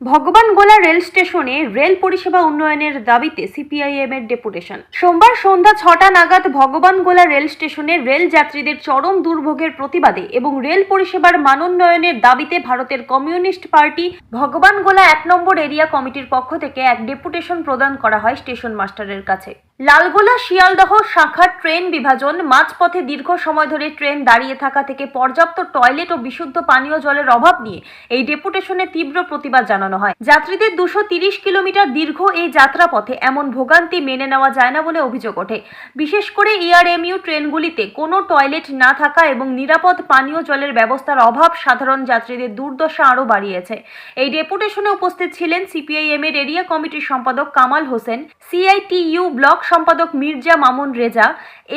ভগবান গোলা রেল স্টেশনে রেল পরিষেবা উন্নয়নের দাবিতে সিপিআইএম এর ডেপুটেশন। সোমবার সন্ধ্যা ছটা নাগাদ ভগবান গোলা রেল স্টেশনে রেল যাত্রীদের চরম দুর্ভোগের প্রতিবাদে এবং রেল পরিষেবার মানোন্নয়নের দাবিতে ভারতের কমিউনিস্ট পার্টি, ভগবান গোলা এক নম্বর এরিয়া কমিটির পক্ষ থেকে এক ডেপুটেশন প্রদান করা হয় স্টেশন মাস্টারের কাছে। লালগোলা শিয়ালদহ শাখার ট্রেন বিভাজন। মাঝপথে দীর্ঘ সময় ধরে ট্রেন দাঁড়িয়ে থাকা থেকে পর্যাপ্ত টয়লেট ও বিশুদ্ধ পানীয় জলের অভাব নিয়ে এই ডেপুটেশনে তীব্র প্রতিবাদ জানানো হয়। যাত্রীদের দুশো তিরিশ কিলোমিটার দীর্ঘ এই যাত্রাপথে এমন ভোগান্তি মেনে নেওয়া যায় না বলে অভিযোগ ওঠে। বিশেষ করে ইআরএমইউ ট্রেনগুলিতে কোনো টয়লেট না থাকা এবং নিরাপদ পানীয় জলের ব্যবস্থার অভাব সাধারণ যাত্রীদের দুর্দশা আরও বাড়িয়েছে। এই ডেপুটেশনে উপস্থিত ছিলেন সিপিআইএম এর এরিয়া কমিটির সম্পাদক কামাল হোসেন, সিআইটিইউ ব্লক সম্পাদক মির্জা মামুন রেজা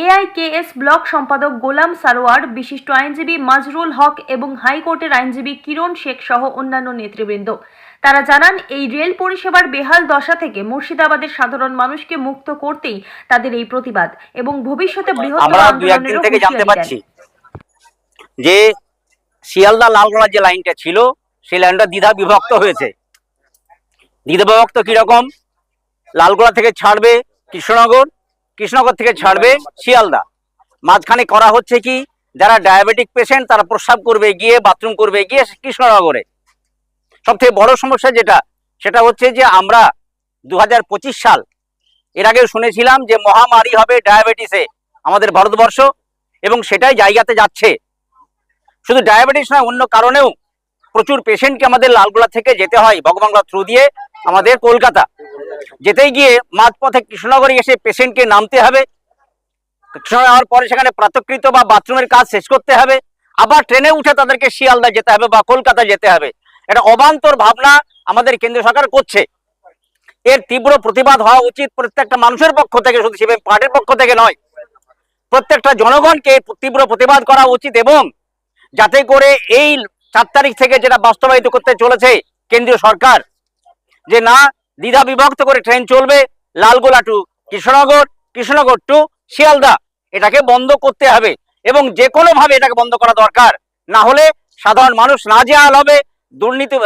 এআইকেএস ব্লক সম্পাদক গোলাম সারোয়ার বিশিষ্ট আইনজীবী মাজরুল হক এবং হাইকোর্টের আইনজীবী কিরণ শেখ সহ অন্যান্য নেতৃবৃন্দ। তারা জানান এই রেল পরিষেবার বেহাল দশা থেকে মুর্শিদাবাদের সাধারণ মানুষকে মুক্ত করতেই তাদের এই প্রতিবাদ এবং ভবিষ্যতে বৃহত্তর থেকে জানতে পারছি যে শিয়ালদা লালগোলা যে লাইনটা ছিল সেই লাইনটা দ্বিধা বিভক্ত হয়েছে। দ্বিধা বিভক্ত কীরকম? লালগোলা থেকে ছাড়বে কৃষ্ণনগর কৃষ্ণনগর থেকে ছাড়বে শিয়ালদা। মাঝখানে করা হচ্ছে কি যারা ডায়াবেটিক পেশেন্ট তারা প্রস্রাব করবে গিয়ে বাথরুম করবে গিয়ে কৃষ্ণনগরে। সব থেকে বড় সমস্যা যেটা সেটা হচ্ছে যে আমরা দুহাজার পঁচিশ সাল এর আগে শুনেছিলাম যে মহামারী হবে ডায়াবেটিসে আমাদের ভারতবর্ষ এবং সেটাই জায়গাতে যাচ্ছে। শুধু ডায়াবেটিস নয় অন্য কারণেও প্রচুর পেশেন্টকে আমাদের লালগোলা থেকে যেতে হয় ভগবানগোলা থ্রু দিয়ে। আমাদের কলকাতা। যেতেই গিয়ে মাঝপথে কৃষ্ণনগরে এসে পেশেন্টকে নামতে হবে। কৃষ্ণনগর যাওয়ার পরে সেখানে প্রাতকৃত বা বাথরুমের কাজ শেষ করতে হবে। আবার ট্রেনে উঠে তাদেরকে শিয়ালদা যেতে হবে বা কলকাতা যেতে হবে। এটা অবান্তর ভাবনা আমাদের কেন্দ্র সরকার করছে। এর তীব্র প্রতিবাদ হওয়া উচিত প্রত্যেকটা মানুষের পক্ষ থেকে, শুধু সিপিএম পার্টির পক্ষ থেকে নয়। প্রত্যেকটা জনগণকে তীব্র প্রতিবাদ করা উচিত এবং যাতে করে এই চার তারিখ থেকে যেটা বাস্তবায়িত করতে চলেছে কেন্দ্রীয় সরকার যে না, দ্বিধা বিভক্ত করে ট্রেন চলবে লালগোলা টু কৃষ্ণনগর কৃষ্ণনগর টু শিয়ালদা। এটাকে বন্ধ করতে হবে এবং যে কোনো ভাবে এটাকে বন্ধ করা দরকার। না হলে সাধারণ মানুষ না নাজেহাল হবে, দুর্নীতি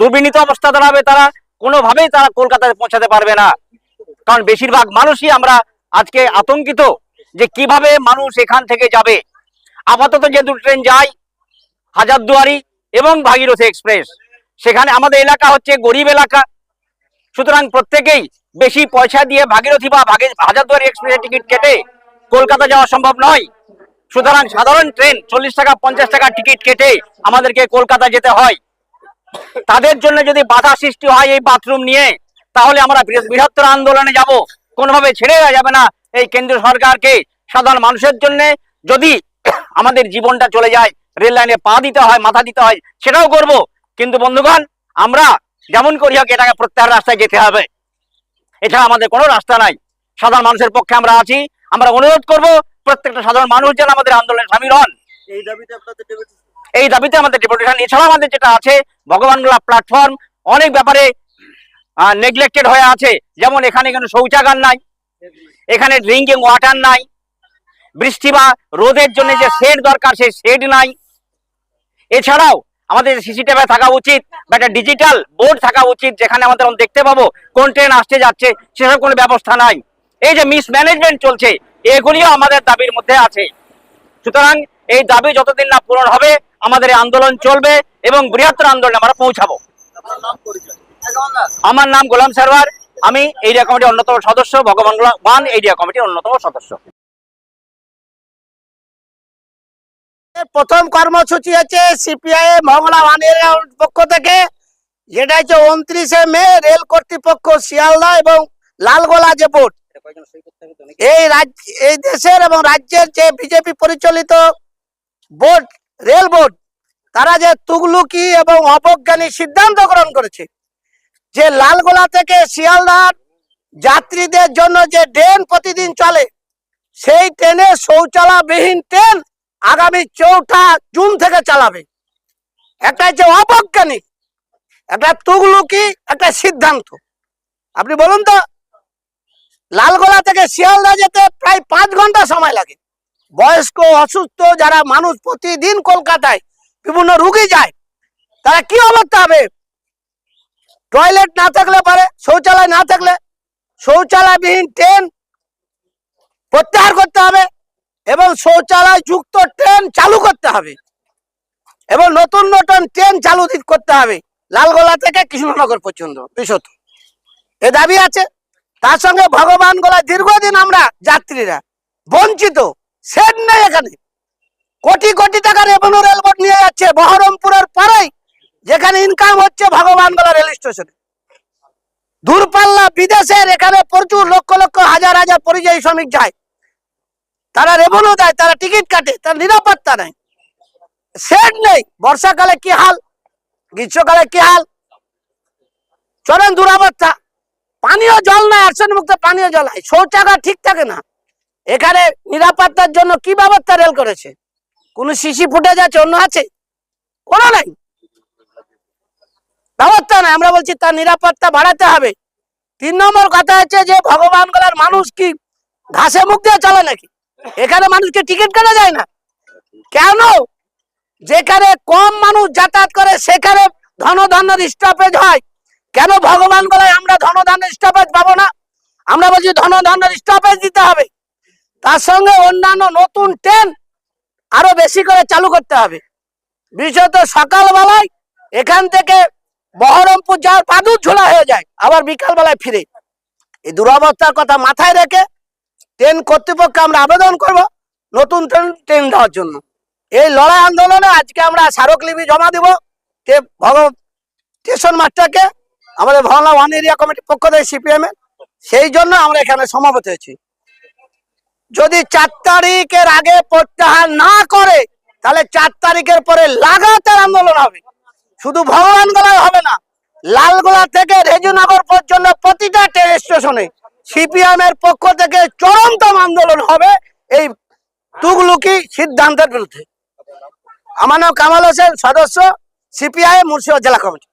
দুর্বিনীত অবস্থা দাঁড়াবে তারা, কোনোভাবেই তারা কলকাতায় পৌঁছাতে পারবে না। কারণ বেশিরভাগ মানুষই আমরা আজকে আতঙ্কিত যে কীভাবে মানুষ এখান থেকে যাবে। আপাতত যে দুটো ট্রেন যায়, হাজারদুয়ারি এবং ভাগীরথী এক্সপ্রেস সেখানে আমাদের এলাকা হচ্ছে গরিব এলাকা। সুতরাং প্রত্যেকেই বেশি পয়সা দিয়ে ভাগীরথী বা হাজারদুয়ারি এক্সপ্রেসের টিকিট কেটে কলকাতা যাওয়া সম্ভব নয়। সুতরাং সাধারণ ট্রেন চল্লিশ টাকা, পঞ্চাশ টাকা টিকিট কেটে আমাদেরকে কলকাতা যেতে হয়। তাদের জন্য যদি বাধা সৃষ্টি হয় এই বাথরুম নিয়ে, তাহলে আমরা বৃহত্তর আন্দোলনে যাব। কোনোভাবে ছেড়ে দেওয়া যাবে না এই কেন্দ্রীয় সরকারকে। সাধারণ মানুষের জন্য যদি আমাদের জীবনটা চলে যায়, রেল লাইনে পা দিতে হয়, মাথা দিতে হয়, সেটাও করব। কিন্তু বন্ধুগণ আমরা যেমন করি হোক এটাকে প্রত্যাহার রাস্তায় যেতে হবে। এছাড়া আমাদের কোনো রাস্তা নাই। সাধারণ মানুষের পক্ষে আমরা আছি। আমরা অনুরোধ করব প্রত্যেকটা সাধারণ মানুষ যেন আমাদের আন্দোলনে সামিল হন। এই দাবিতে আপনাদের এই দাবিতে আমাদের ডেপুটেশন। এছাড়াও আমাদের যেটা আছে ভগবানগোলা প্ল্যাটফর্ম অনেক ব্যাপারে নেগলেক্টেড হয়ে আছে। যেমন এখানে কোনো শৌচাগার নাই এখানে ড্রিঙ্কিং ওয়াটার নাই বৃষ্টি বা রোদের জন্য যে শেড দরকার সেই শেড নাই। এছাড়াও আমাদের সিসিটিভি থাকা উচিত বা একটা ডিজিটাল বোর্ড থাকা উচিত যেখানে আমাদের দেখতে পাবো কোন ট্রেন আসতে যাচ্ছে, সেসব কোনো ব্যবস্থা নাই। এই যে মিসম্যানেজমেন্ট চলছে, এগুলিও আমাদের দাবির মধ্যে আছে। সুতরাং এই দাবি যতদিন না পূরণ হবে, আমাদের এই আন্দোলন চলবে এবং বৃহত্তর আন্দোলনে আমরা পৌঁছাবো। আমার নাম গোলাম সারওয়ার, আমি এরিয়া কমিটির অন্যতম সদস্য, ভগবান ওয়ান এরিয়া কমিটির অন্যতম সদস্য। প্রথম কর্মসূচি হচ্ছে সিপিআই মংলা ওয়ানের পক্ষ থেকে। যেটা হচ্ছে উনত্রিশে মে রেল কর্তৃপক্ষ শিয়ালদা এবং লালগোলা যে বোর্ড এই এই দেশের এবং রাজ্যের যে বিজেপি পরিচালিত বোর্ড রেল বোর্ড তারা যে তুগলুকি এবং অবজ্ঞানী সিদ্ধান্ত গ্রহণ করেছে। যে লালগোলা থেকে শিয়ালদার যাত্রীদের জন্য যে ট্রেন প্রতিদিন চলে, সেই ট্রেনে শৌচালয়বিহীন ট্রেন আগামী চৌঠা জুন থেকে চালাবে। একটা হচ্ছে অবজ্ঞানিক একটা তুগলুকি, একটা সিদ্ধান্ত। আপনি বলুন তো, লালগোলা থেকে শিয়ালদা যেতে প্রায় পাঁচ ঘণ্টা সময় লাগে। বয়স্ক, অসুস্থ, যারা মানুষ প্রতিদিন কলকাতায় বিভিন্ন রুগী যায়, তারা কি অবস্থা হবে? টয়লেট না থাকলে পারে, শৌচালয় না থাকলে। শৌচালয়বিহীন ট্রেন প্রত্যাহার করতে হবে। এবং শৌচালয় যুক্ত ট্রেন চালু করতে হবে। এবং নতুন নতুন ট্রেন চালু করতে হবে। লালগোলা থেকে কৃষ্ণনগর পর্যন্ত, বিশত। এ দাবি আছে। তার সঙ্গে ভগবান গোলা দীর্ঘদিন আমরা যাত্রীরা, বঞ্চিত সেট নেই এখানে। কোটি কোটি টাকা রেভিনিউ রেলবোর্ড নিয়ে যাচ্ছে, বহরমপুরের পরেই যেখানে ইনকাম হচ্ছে ভগবান গোলা রেল স্টেশনে। দূরপাল্লা বিদেশের এখানে প্রচুর লক্ষ লক্ষ হাজার হাজার পরিযায়ী শ্রমিক যায়। তারা রেভিনিউ দেয়, তারা টিকিট কাটে, তার নিরাপত্তা নেই। সেট নেই, বর্ষাকালে কি হাল, গ্রীষ্মকালে কি হাল? চরম দুরাবস্থা। পানীয় জল নাই আর্সেন মুক্ত পানীয় জল নাই, শৌচাগার ঠিক থাকে না। এখানে নিরাপত্তার জন্য কি ব্যবস্থা রেল করেছে? কোন শিশি ফুটে যাচ্ছে অন্য আছে? কোনো নাই। ব্যবস্থা নাই, আমরা বলছি তার নিরাপত্তা বাড়াতে হবে। তিন নম্বর কথা হচ্ছে যে, ভগবান গলার মানুষ কি, ঘাসে মুখ দিয়ে চলে নাকি? এখানে মানুষকে টিকিট কাটা যায় না। কেন? যেখানে কম মানুষ যাতায়াত করে, সেখানে ধন ধনধান্যর স্টপেজ হয়। কেন ভগবান গলায় আমরা ধনধান্যের স্টপেজ পাবো না? আমরা বলছি ধন ধনধান্যর স্টপেজ দিতে হবে। তার সঙ্গে অন্যান্য নতুন ট্রেন আরও বেশি করে চালু করতে হবে। বিশেষত সকালবেলায় এখান থেকে বহরমপুর যাওয়ার পাদুর ঝোলা হয়ে যায়, আবার বিকাল বেলায় ফিরে। এই দুরবস্থার কথা মাথায় রেখে ট্রেন কর্তৃপক্ষকে আমরা আবেদন করব নতুন ট্রেন ট্রেন দেওয়ার জন্য। এই লড়াই আন্দোলনে আজকে আমরা স্মারকলিপি জমা দেব ভগ, স্টেশন মাস্টারকে, আমাদের ভগলা ওয়ান এরিয়া কমিটির পক্ষ থেকে সিপিএম এর সেই জন্য আমরা এখানে সমাবেত হয়েছি। যদি চার তারিখের আগে প্রত্যাহার না করে, তাহলে চার তারিখের পরে লাগাতার আন্দোলন হবে। শুধু ভগবান গলায় হবে না, লালগোলা থেকে রেজুনগর পর্যন্ত প্রতিটা ট্রেন স্টেশনে সিপিএম এর পক্ষ থেকে চরমতম আন্দোলন হবে এই তুগলুকি সিদ্ধান্তের বিরুদ্ধে। আমার নাম কামাল হোসেন, সদস্য, সিপিআই, মুর্শিদাবাদ জেলা কমিটি।